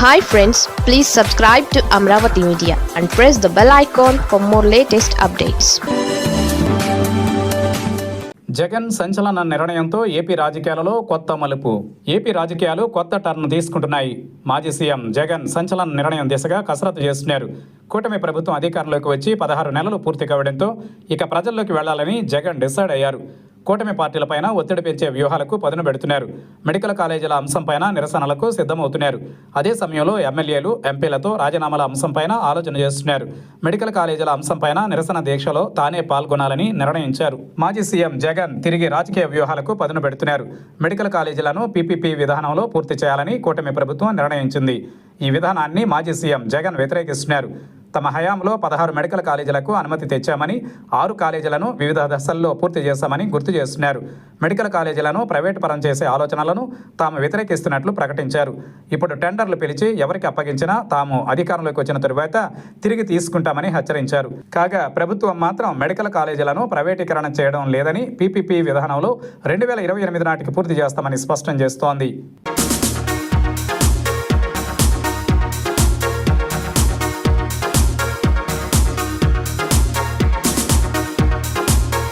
Hi friends please subscribe to Amaravati media and press the bell icon for more latest updates Jagan సంచలన నిర్ణయంతో AP రాజకీయాలలో కొత్త మలుపు. AP రాజకీయాలు కొత్త టర్న్ తీసుకుంటున్నాయి. మాజీ సీఎం జగన్ సంచలన నిర్ణయం దిశగా కసరత్తు చేస్తున్నారు. కూటమి ప్రభుత్వం అధికారంలోకి వచ్చి పదహారు నెలలు పూర్తి కావడంతో ఇక ప్రజల్లోకి వెళ్ళాలని జగన్ డిసైడ్ అయ్యారు. కూటమి పార్టీలపైన ఒత్తిడి పెంచే వ్యూహాలకు పదును పెడుతున్నారు. మెడికల్ కాలేజీల అంశంపైన నిరసనలకు సిద్ధమవుతున్నారు. అదే సమయంలో ఎమ్మెల్యేలు ఎంపీలతో రాజీనామాల అంశంపైన ఆలోచన చేస్తున్నారు. మెడికల్ కాలేజీల అంశంపైన నిరసన దీక్షలో తానే పాల్గొనాలని నిర్ణయించారు. మాజీ సీఎం జగన్ తిరిగి రాజకీయ వ్యూహాలకు పదును పెడుతున్నారు. మెడికల్ కాలేజీలను పీపీపీ విధానంలో పూర్తి చేయాలని కూటమి ప్రభుత్వం నిర్ణయించింది. ఈ విధానాన్ని మాజీ సీఎం జగన్ వ్యతిరేకిస్తున్నారు. తమ హయాంలో పదహారు మెడికల్ కాలేజీలకు అనుమతి తెచ్చామని ఆరు కాలేజీలను వివిధ దశల్లో పూర్తి చేశామని గుర్తు చేస్తున్నారు. మెడికల్ కాలేజీలను ప్రైవేటు పరం చేసే ఆలోచనలను తాము వ్యతిరేకిస్తున్నట్లు ప్రకటించారు. ఇప్పుడు టెండర్లు పిలిచి ఎవరికి అప్పగించినా తాము అధికారంలోకి వచ్చిన తరువాత తిరిగి తీసుకుంటామని హెచ్చరించారు. కాగా ప్రభుత్వం మాత్రం మెడికల్ కాలేజీలను ప్రైవేటీకరణ చేయడం లేదని పీపీపీ విధానంలో రెండు వేల ఇరవై ఎనిమిది నాటికి పూర్తి చేస్తామని స్పష్టం చేస్తోంది.